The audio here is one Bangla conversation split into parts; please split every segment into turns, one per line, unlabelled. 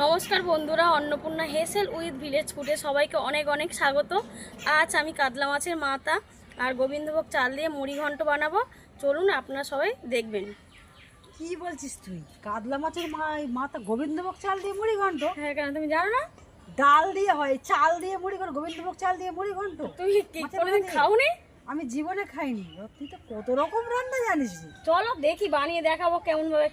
নমস্কার বন্ধুরা অন্নপূর্ণা হেসেল উইথ ভিলেজ ফুডে সবাইকে অনেক অনেক স্বাগত। আজ আমি কাতলা মাছের মাথা আর গোবিন্দভোগ চাল দিয়ে মুড়ি ঘন্ট বানাবো। চলুন আপনারা সবাই দেখবেন।
কি বলছিস তুই? কাতলা মাছের মাথা গোবিন্দভোগ চাল দিয়ে মুড়ি ঘন্ট?
হ্যাঁ কেন? তুমি জানো না?
ডাল দিয়ে হয় চাল দিয়ে মুড়ি ঘন্ট গোবিন্দভোগ চাল দিয়ে মুড়ি ঘন্ট।
তুমি খাওনি?
আমি জীবনে খাইনি। তুই তো কত রকম রান্না জানিস।
চলো দেখি বানিয়ে দেখাবো কেমন ভাবে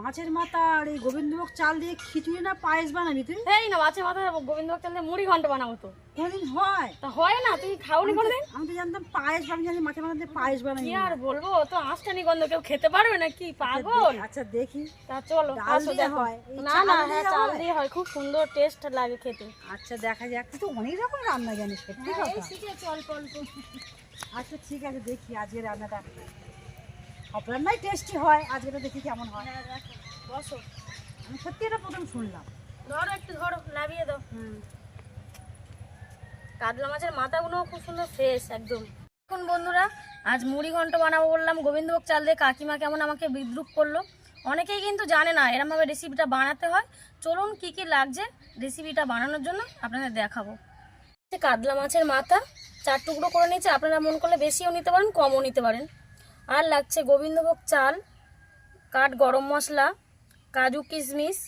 মাছের মাথা আর এই গোবিন্দভোগ চাল দিয়ে খিচুড়ি না পায়েস বানাবি তুই?
এই না মাছের মাথা গোবিন্দভোগ চাল দিয়ে মুড়ি ঘন্ট বানাবো তো।
কোনদিন হয়?
তা হয় না তুই খাওনি কোনোদিন?
আমি তো জানতাম পায়েস আমি জানি মাছের মাথা দিয়ে পায়েস বানাবি।
আর বলব তো আঁশটানি গন্ধ কেউ খেতে পারবে না কি পাগল।
আচ্ছা দেখি।
তা চলো আসো দেখো।
হয়?
না না হ্যাঁ চাল? দিয়ে হয় খুব সুন্দর টেস্ট লাগে খেতে।
আচ্ছা দেখা যাক। তুই তো অনেক রকম রান্না জানিস সত্যি
হ্যাঁ, এই
কথা
শিখেছি অল্প অল্প।
আচ্ছা ঠিক আছে দেখি আজকে রান্নাটা। সব টেস্টি হয় আজকে দেখি কেমন হয়।
বসো।
আমি সত্যি এটা প্রথম শুনলাম।
ধরো একটু ধরো লাভিয়ে দাও। হুম। কাতলা মাছের মাথাগুলো খুব সুন্দর ফ্রেশ একদম। এখন বন্ধুরা আজ মুড়ি ঘন্ট বানাবো বললাম গোবিন্দভোগ চাল দিয়ে কাকিমা কেমন আমাকে বিদ্রুপ করল। অনেকেই কিন্তু জানে না এরমভাবে রেসিপিটা বানাতে হয়। চলুন কি কি লাগছে রেসিপিটা বানানোর জন্য আপনাদের দেখাবো। কাতলা মাছের মাথা চার টুকরো করে নিয়েছে। আপনারা মন করলে বেশিও নিতে পারেন কমও নিতে পারেন। আর লাগছে গোবিন্দভোগ চাল, কাঠ গরম মশলা, কাজু কিশমিশ,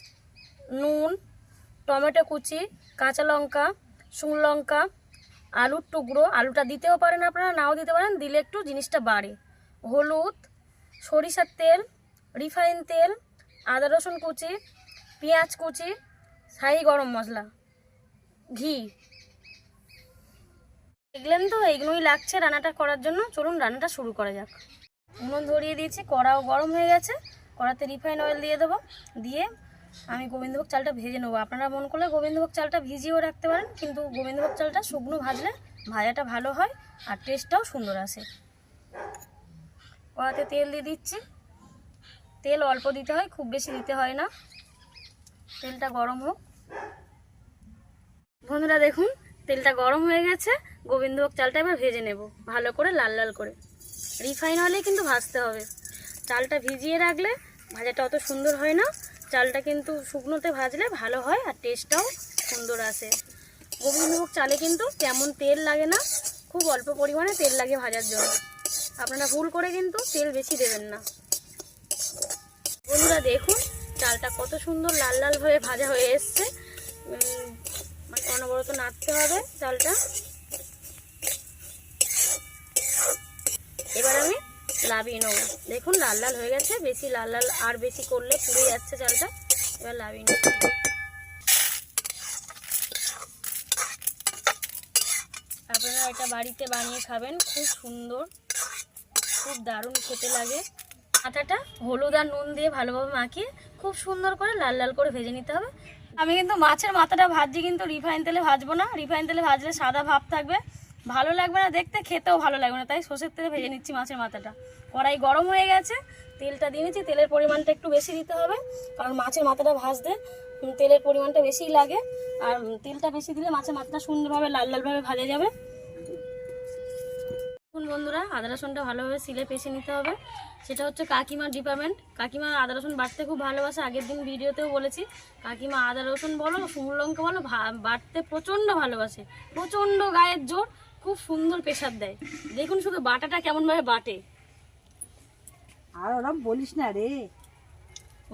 নুন, টমেটো কুচি, কাঁচা লঙ্কা, শুকনো লঙ্কা, আলুর টুকরো। আলুটা দিতেও পারেন আপনারা, নাও দিতে পারেন, দিলে একটু জিনিসটা বাড়ে। হলুদ, সরিষার তেল, রিফাইন তেল, আদা রসুন কুচি, পেঁয়াজ কুচি, শাহি গরম মশলা, ঘি। দেখলেন তো এইগুলোই লাগছে রান্নাটা করার জন্য। চলুন রান্নাটা শুরু করা যাক। উনুন ধরিয়ে দিয়েছি, কড়াও গরম হয়ে গেছে। কড়াতে রিফাইন অয়েল দিয়ে দেবো। দিয়ে আমি গোবিন্দভোগ চালটা ভেজে নেব। আপনারা মন করলে গোবিন্দভোগ চালটা ভিজিয়েও রাখতে পারেন, কিন্তু গোবিন্দভোগ চালটা শুকনো ভাজলে ভাজাটা ভালো হয় আর টেস্টটাও সুন্দর আসে। কড়াতে তেল দিয়ে দিচ্ছি। তেল অল্প দিতে হয়, খুব বেশি দিতে হয় না। তেলটা গরম হোক। বন্ধুরা দেখুন, তেলটা গরম হয়ে গেছে। গোবিন্দভোগ চালটা এবার ভেজে নেব, ভালো করে লাল লাল করে। রিফাইন অয়েলে কিন্তু ভাজতে হবে। চালটা ভিজিয়ে রাখলে ভাজাটা অত সুন্দর হয় না। চালটা কিন্তু শুকনোতে ভাজলে ভালো হয় আর টেস্টটাও সুন্দর আসে। গোবিন্দভোগ চালে কিন্তু তেমন তেল লাগে না, খুব অল্প পরিমাণে তেল লাগে ভাজার জন্য। আপনারা ভুল করে কিন্তু তেল বেশি দেবেন না। বন্ধুরা, দেখুন, চালটা কত সুন্দর লাল লাল হয়ে ভাজা হয়ে এসছে। মানে অনবরত নাড়তে হবে চালটা। এবার আমি লাভিয়ে নেব। দেখুন, লাল লাল হয়ে গেছে। বেশি লাল লাল আর বেশি করলে পুড়ে যাচ্ছে চালটা। এবার লাভিয়ে নেব। আপনারা এটা বাড়িতে বানিয়ে খাবেন। খুব সুন্দর, খুব দারুণ খেতে লাগে। আটাটা হলুদ আর নুন দিয়ে ভালোভাবে মাখিয়ে খুব সুন্দর করে লাল লাল করে ভেজে নিতে হবে। আমি কিন্তু মাছের মাথাটা ভাজছি কিন্তু রিফাইন তেলে ভাজবো না। রিফাইন তেলে ভাজলে সাদা ভাব থাকবে। ভালো লাগবে না দেখতে, খেতেও ভালো লাগবে না। তাই সর্ষের তেলে ভেজে নিচ্ছি মাছের মাথাটা। কড়াই গরম হয়ে গেছে, তেলটা দিয়ে নিচ্ছি। তেলের পরিমাণটা একটু বেশি দিতে হবে, কারণ মাছের মাথাটা ভাজতে তেলের পরিমাণটা বেশি লাগে। আর তেলটা বেশি দিলে মাছের মাথাটা সুন্দরভাবে, লাল লালভাবে ভাজা যাবে। বন্ধুরা, আদা রসুনটা ভালোভাবে সিলে পেষে নিতে হবে। সেটা হচ্ছে কাকিমার ডিপার্টমেন্ট কাকিমা আদা রসুন বাটতে খুব ভালোবাসে। আগের দিন ভিডিওতেও বলেছি, কাকিমা আদা রসুন বলো, শুকনো লঙ্কা বলো বাটতে প্রচণ্ড ভালোবাসে। প্রচণ্ড গায়ের জোর। খুব সুন্দর প্রেশার দেয়। দেখুন শুধু বাটাটা কেমনভাবে বাটে।
আর ওরম বলিস না রে।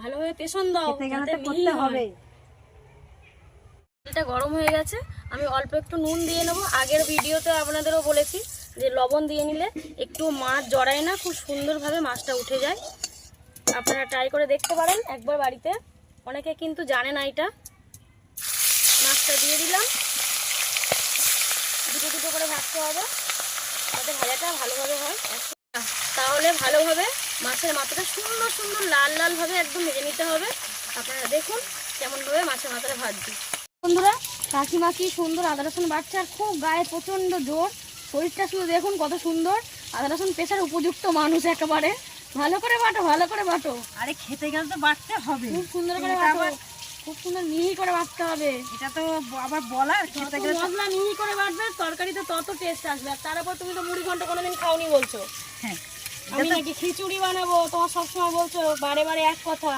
ভালোভাবে পেছন দাও
খেতে গেলে তো করতে হবে।
এটা গরম হয়ে গেছে আমি অল্প একটু নুন দিয়ে নেব। আগের ভিডিওতে আপনাদেরও বলেছি যে লবণ দিয়ে নিলে একটু মাছ জড়ায় না খুব সুন্দরভাবে মাছটা উঠে যায়। আপনারা ট্রাই করে দেখতে পারেন একবার বাড়িতে। অনেকে কিন্তু জানে না এটা। মাছটা দিয়ে দিলাম। দুটো করে ভাজতে হবে। যাতে ভাজাটা ভালোভাবে হয়। তাহলে ভালোভাবে মাছের মাথাটা সুন্দর সুন্দর লাল লালভাবে একদম ভেজে নিতে হবে। আপনারা দেখুন কেমনভাবে মাছের মাথাটা ভাজছি বন্ধুরা কাকিমা কি সুন্দর আদা রসুন আর খুব গায়ে প্রচণ্ড জোর। শরীরটা শুধু দেখুন কত সুন্দর। আদা রসুন পেশার উপযুক্ত মানুষ একেবারে। ভালো করে বাটো ভালো করে বাটো।
আরে খেতে গেলে তো বাড়তে হবে।
খুব সুন্দর করে বাটো। খুব সুন্দর মিহি করে বাটতে হবে।
এটা তো আবার বলার খেতে গেলে
মশলা মিহি করে বাটবে তরকারিতে তত টেস্ট আসবে। আর তার উপর তুমি তো মুড়ি ঘণ্টা কোনোদিন খাওনি বলছো।
হ্যাঁ।
আমি নাকি খিচুড়ি বানাবো তোমার সবসময় বলছো বারে বারে এক কথা।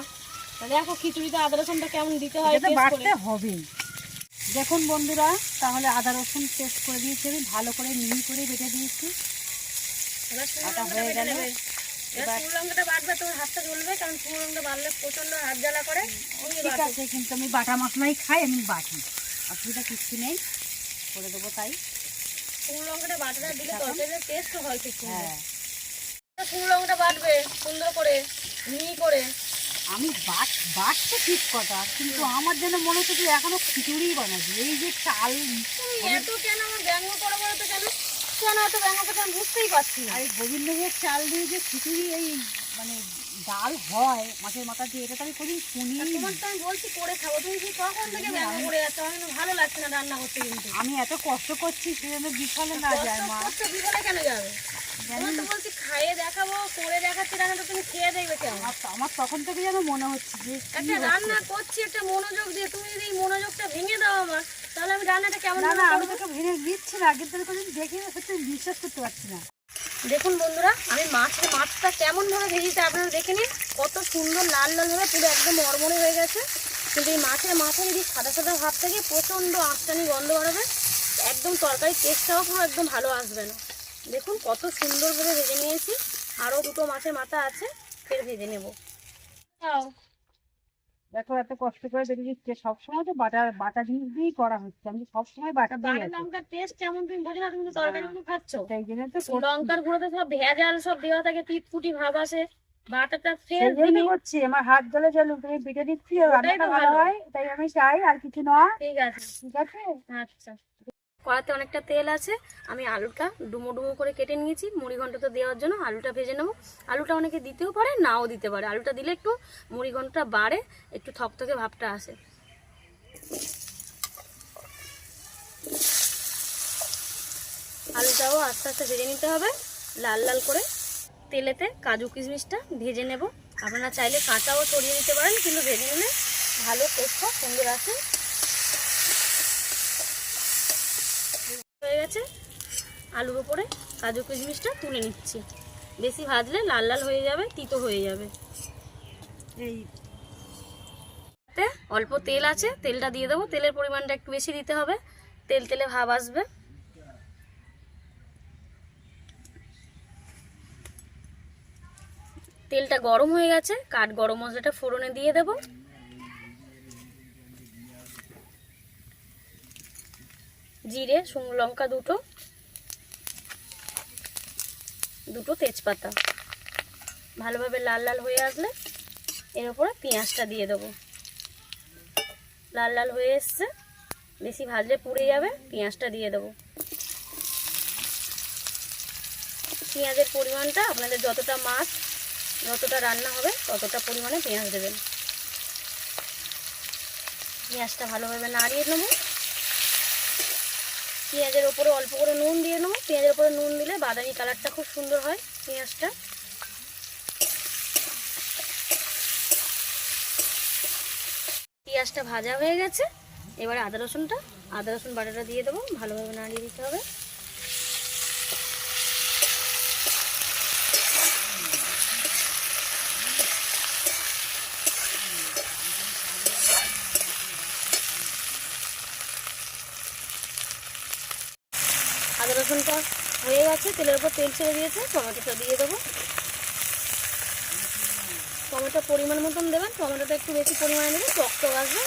তাহলে দেখো খিচুড়িতে আদা রসুনটা কেমন দিতে হয়
বাটতে হবেই। দেখুন বন্ধুরা তাহলে আদা রসুন পেস্ট করে দিয়েছি আমি। ভালো করে মিহি করে বেটে দিয়েছি। হয়ে গেল।
নেবে। এবার লঙ্কাটা বাটবে তোমার হাতটা জ্বলবে কারণ শুকনো লঙ্কা বাড়লে প্রচণ্ড হাত জ্বালা করে।
ঠিক আছে কিন্তু আমি বাটা মশলাই খাই আমি বাটি। অসুবিধা কিচ্ছু নেই করে দেবো তাই।
শুকনো লঙ্কাটা বাটাটা দিলে তরকারির টেস্ট হয় সুন্দর
হ্যাঁ।
শুকনো লঙ্কাটা বাটবে সুন্দর করে মিহি করে।
আমি বাট বাটতে ঠিক কথা কিন্তু আমার যেন মনে হচ্ছে তুই এখনও খিচুড়ি বানাবি। এই যে চাল
এত কেন আমার ব্যঙ্গ করো তো কেন কেন এত ব্যঙ্গ করতে আমি বুঝতেই পারছি না।
আর এই গোবিন্দভোগ চাল দিয়ে যে খিচুড়ি এই মানে ডাল হয় মাছের মাথা দিয়ে এটা তো আমি কোনদিন শুনি
তোমার তো আমি বলছি করে খাব তুমি কি কখন থেকে ব্যঙ্গ করে যাচ্ছ আমার কিন্তু ভালো লাগছে না রান্না করতে কিন্তু।
আমি এত কষ্ট করছি সেজন্য বিফলে না যায় মা।
কষ্ট বিফলে কেন যাবে? তোমার তো বলছি খাইয়ে দেখাবো করে দেখাচ্ছি রান্নাটা তুমি খেয়ে দেখবে কেমন।
আমার তখন থেকে যেন মনে হচ্ছে যে
একটা রান্না করছি একটা মনোযোগ দিয়ে তুমি যদি এই মনোযোগটা ভেঙে দাও আমার তাহলে আমি রান্নাটা কেমন
না আমি তোকে ভেঙে দিচ্ছি না কিন্তু আমি দেখি সত্যি বিশ্বাস করতে পারছি না।
দেখুন বন্ধুরা আমি মাছের মাছটা কেমন ভাবে ভেজেছি আপনারা দেখে নিন। কত সুন্দর লাল লাল ভাবে পুরো একদম মরমরে হয়ে গেছে। কিন্তু এই মাছের মাথায় যদি সাদা সাদা ভাব থাকে প্রচণ্ড আঁচটানি গন্ধ বাড়াবে একদম তরকারির টেস্টটাও পুরো একদম ভালো আসবে না। দেখুন কত সুন্দরভাবে ভেজে নিয়েছি। আরও দুটো মাছের মাথা আছে ফের ভেজে নেব।
দেখো এত কষ্ট করে দেখে দিচ্ছে। সবসময় তো বাটা বাটা জিনিস দিয়েই করা হচ্ছে। আমি সবসময় বাটা দিয়ে
লঙ্কার টেস্ট কেমন তুমি বোঝো না তুমি তো তরকারি খাচ্ছ।
সেই জন্য তো।
লঙ্কার গুঁড়োতে সব ভেজাল সব দেওয়া থাকে তিতকুটি ভাব আসে। বাটাটা ফ্রেশ
দিই হচ্ছে আমার হাত জলে জল তুমি বেটে দিচ্ছি আর রান্নাটা ভালো
ভালো।
হয় তাই আমি চাই আর কিছু নয়।
ঠিক আছে।
ঠিক আছে?
আচ্ছা। কড়াতে অনেকটা তেল আছে, আমি আলুটা ডুমো ডুমো করে কেটে নিয়েছি। মুড়ি ঘন্টটা দেওয়ার জন্য আলুটা ভেজে নেব। আলুটা অনেকে দিতেও পারে, নাও দিতে পারে। আলুটা দিলে একটু মুড়ি ঘন্টটা বাড়ে, একটু থকথকে ভাবটা আসে। আলুটাও আস্তে আস্তে ভেজে নিতে হবে। লাল লাল করে তেলেতে কাজু কিশমিশটা ভেজে নেব। আপনারা চাইলে কাঁচাও সরিয়ে দিতে পারেন, কিন্তু ভেজে নিলে ভালো টেস্টটা সুন্দর আসে হয়ে গেছে। আলুর উপরে কাজু কিশমিশটা তুলে নিচ্ছি। বেশি ভাজলে লাল লাল হয়ে যাবে, তিতো হয়ে যাবে।
এই
অল্প তেল আছে, তেলটা দিয়ে দেবো। তেলের পরিমাণটা একটু বেশি দিতে হবে। তেল তেলে ভাব আসবে। তেলটা গরম হয়ে গেছে। কাঠ গরম মশলাটা ফোড়নে দিয়ে দেব। জিরে, শুকনো লঙ্কা দুটো। দুটো তেজপাতা। ভালোভাবে লাল লাল হয়ে আসলে এর উপরে পেঁয়াজটা দিয়ে দেবো। লাল লাল হয়ে এসছে। বেশি ভাজলে পুড়ে যাবে, পেঁয়াজটা দিয়ে দেবো। পেঁয়াজের পরিমাণটা আপনাদের যতটা মাছ, যতটা রান্না হবে, ততটা পরিমাণে পেঁয়াজ দেবেন। পেঁয়াজটা ভালোভাবে নাড়িয়ে নেব। পেঁয়াজের ওপরে অল্প করে নুন দিয়ে নেব। পেঁয়াজের ওপরে নুন দিলে বাদামি কালারটা খুব সুন্দর হয় পেঁয়াজটা। পেঁয়াজটা ভাজা হয়ে গেছে। এবারে আদা রসুনটা, আদা রসুন বাটাটা দিয়ে দেবো। ভালোভাবে নাড়িয়ে দিতে হবে আদা রসুনটা হয়ে গেছে তেলের উপর তেল ছেড়ে দিয়েছে, টমেটোটা দিয়ে দেবো। টমেটো পরিমাণ মতন দেবেন, টমেটোটা একটু বেশি পরিমাণে দেবেন, টক টক আসবে,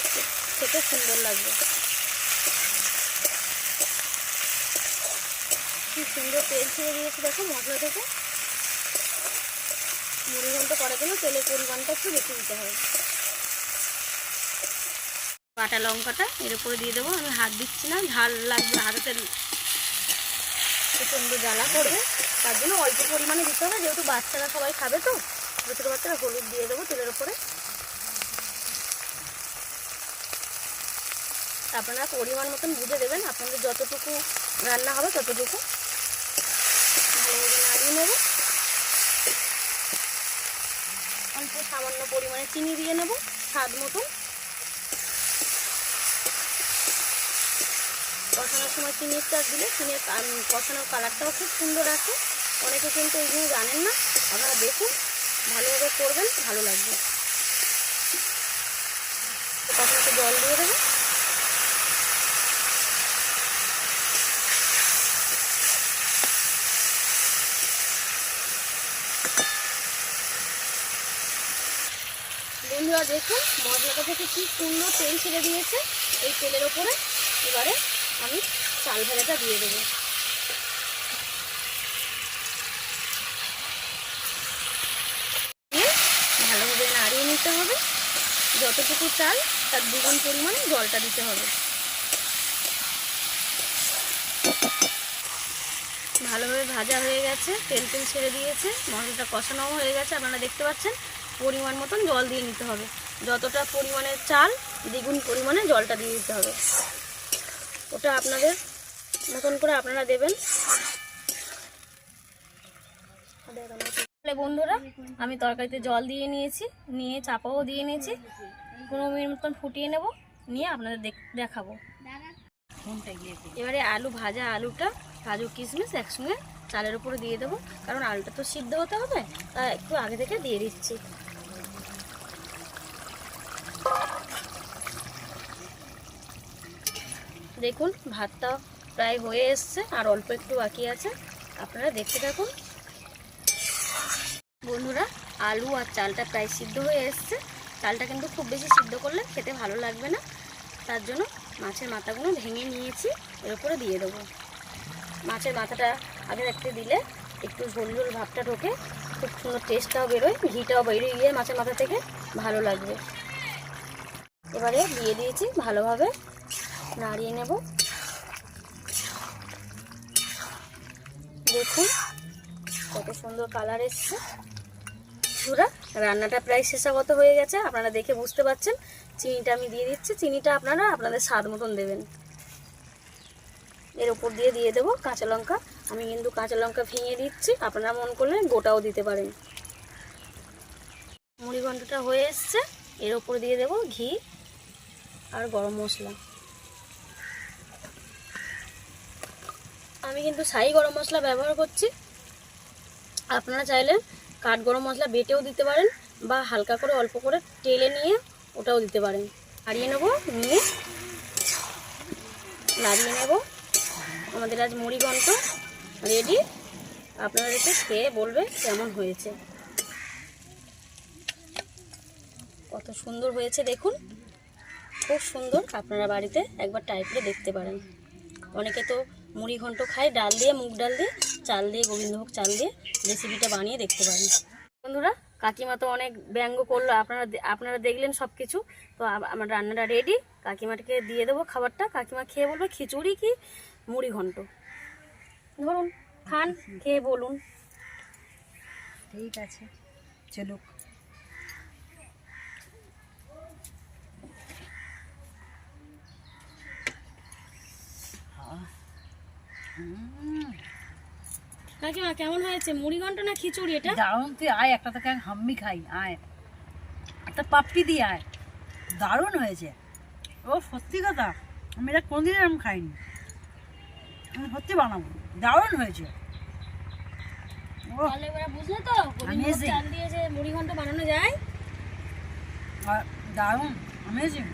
খেতে সুন্দর লাগবে। কি সুন্দর তেল ছেড়ে দিয়েছে দেখো মশলা থেকে। মুড়ি ঘন্ট করার জন্য তেলের পরিমাণটা একটু বেশি দিতে হবে। কাটা লঙ্কাটা এর উপরে দিয়ে দেবো, আমি হাত দিচ্ছি না, ঝাল লাগবে হাতে প্রচণ্ড জ্বালা করবে। তার জন্য অল্প পরিমাণে দিতে হবে, যেহেতু বাচ্চারা সবাই খাবে তো ছোটো বাচ্চারা হলুদ দিয়ে দেবো তেলের উপরে আপনারা পরিমাণ মতন বুঝে দেবেন, আপনাদের যতটুকু রান্না হবে ততটুকু। নাড়িয়ে নেব। অল্প সামান্য পরিমাণে চিনি দিয়ে নেব, স্বাদ মতন। কষানোর সময় চিনিটা দিলে চিনির কষানোর কালারটাও খুব সুন্দর আসে অনেকে কিন্তু এইগুলো জানেন না। আপনারা দেখুন, ভালোভাবে করবেন, ভালো লাগবে। জল দিয়ে দেবো। বন্ধুরা দেখুন, মশলাটা থেকে কি সুন্দর তেল ছেড়ে দিয়েছে এই তেলের ওপরে। এবারে আমি চাল ভাজাটা দিয়ে দেবো। ভালোভাবে নাড়িয়ে নিতে হবে। যতটুকু চাল, তার দ্বিগুণ পরিমাণে জলটা দিতে হবে। ভালোভাবে ভাজা হয়ে গেছে, তেল তেল ছেড়ে দিয়েছে, মশলাটা কষানোও হয়ে গেছে, আপনারা দেখতে পাচ্ছেন, পরিমাণ মতন জল দিয়ে নিতে হবে। যতটা পরিমাণে চাল, দ্বিগুণ পরিমাণে জলটা দিয়ে দিতে হবে। ওটা আপনাদের মতন করে আপনারা দেবেন। বন্ধুরা, আমি তরকারিতে জল দিয়ে নিয়েছি, নিয়ে চাপাও দিয়ে নিয়েছি। পনেরো মিনিট মতন ফুটিয়ে নেব, নিয়ে আপনাদের দেখ- দেখাবো। এবারে আলু ভাজা আলুটা, কাজু কিশমিশ একসঙ্গে চালের উপরে দিয়ে দেবো, কারণ আলুটা তো সিদ্ধ হতে হবে তা একটু আগে থেকে দিয়ে দিচ্ছি। দেখুন, ভাতটা প্রায় হয়ে এসছে আর অল্প একটু বাকি আছে। আপনারা দেখতে থাকুন। বন্ধুরা, আলু আর চালটা প্রায় সিদ্ধ হয়ে এসছে। চালটা কিন্তু খুব বেশি সিদ্ধ করলে খেতে ভালো লাগবে না। তার জন্য মাছের মাথাগুলো ভেঙে নিয়েছি, এর উপরে দিয়ে দেবো। মাছের মাথাটা আগে থাকতে দিলে একটু ঝোল ঝোল ভাবটা ঢোকে, খুব সুন্দর টেস্টটাও বেরোয়, ঘিটাও বেরিয়ে গিয়ে মাছের মাথা থেকে ভালো লাগবে। এবারে দিয়ে দিয়েছি ভালোভাবে নাড়িয়ে নেব। দেখুন কত সুন্দর কালার এসছে। পুরা রান্নাটা প্রায় শেষাগত হয়ে গেছে। আপনারা দেখে বুঝতে পারছেন। চিনিটা আমি দিয়ে দিচ্ছি। চিনিটা আপনারা আপনাদের স্বাদ মতন দেবেন। এর উপর দিয়ে দিয়ে দেবো কাঁচা লঙ্কা। আমি কিন্তু কাঁচা লঙ্কা ভেঙে দিচ্ছি। আপনারা মন করলে গোটাও দিতে পারেন। মুড়ি হয়ে এসছে। এর উপর দিয়ে দেবো ঘি আর গরম মশলা। আমি কিন্তু সাই গরম মশলা ব্যবহার করছি। আপনারা চাইলে কাঠ গরম মশলা বেটেও দিতে পারেন বা হালকা করে অল্প করে টেলে নিয়ে ওটাও দিতে পারেন। হারিয়ে নেব, নিয়ে নাড়িয়ে নেব। আমাদের আজ মুড়ি রেডি আপনারা দেখে খেয়ে বলবে কেমন হয়েছে। কত সুন্দর হয়েছে দেখুন। খুব সুন্দর, আপনারা বাড়িতে একবার ট্রাই করে দেখতে পারেন। অনেকে তো মুড়ি ঘন্ট খায় ডাল দিয়ে, মুগ ডাল দিয়ে, চাল দিয়ে, গোবিন্দভোগ চাল দিয়ে রেসিপিটা বানিয়ে দেখতে পারেন বন্ধুরা, কাকিমা তো অনেক ব্যঙ্গ করল, আপনারা আপনারা দেখলেন সব কিছু তো আমার রান্নাটা রেডি কাকিমাটাকে দিয়ে দেবো খাবারটা। কাকিমা খেয়ে বলবে, খিচুড়ি কি? মুড়ি ঘন্ট। ধরুন, খান, খেয়ে বলুন।
ঠিক আছে, চলুক।
কাকিমা কেমন হয়েছে? মুড়ি ঘন্ট না খিচুড়ি এটা?
দারুণ তুই আয় একটা তোকে হাম্মি খাই আয়। একটা পাপড়ি দিয়ে আয়। দারুণ হয়েছে। ও সত্যি কথা। আমি এটা কোনদিন এরকম খাইনি। আমি সত্যি বানাবো। দারুণ হয়েছে।
তাহলে এবার বুঝলে তো চাল দিয়ে যে মুড়ি ঘন্ট বানানো যায়।
দারুণ। অ্যামেজিং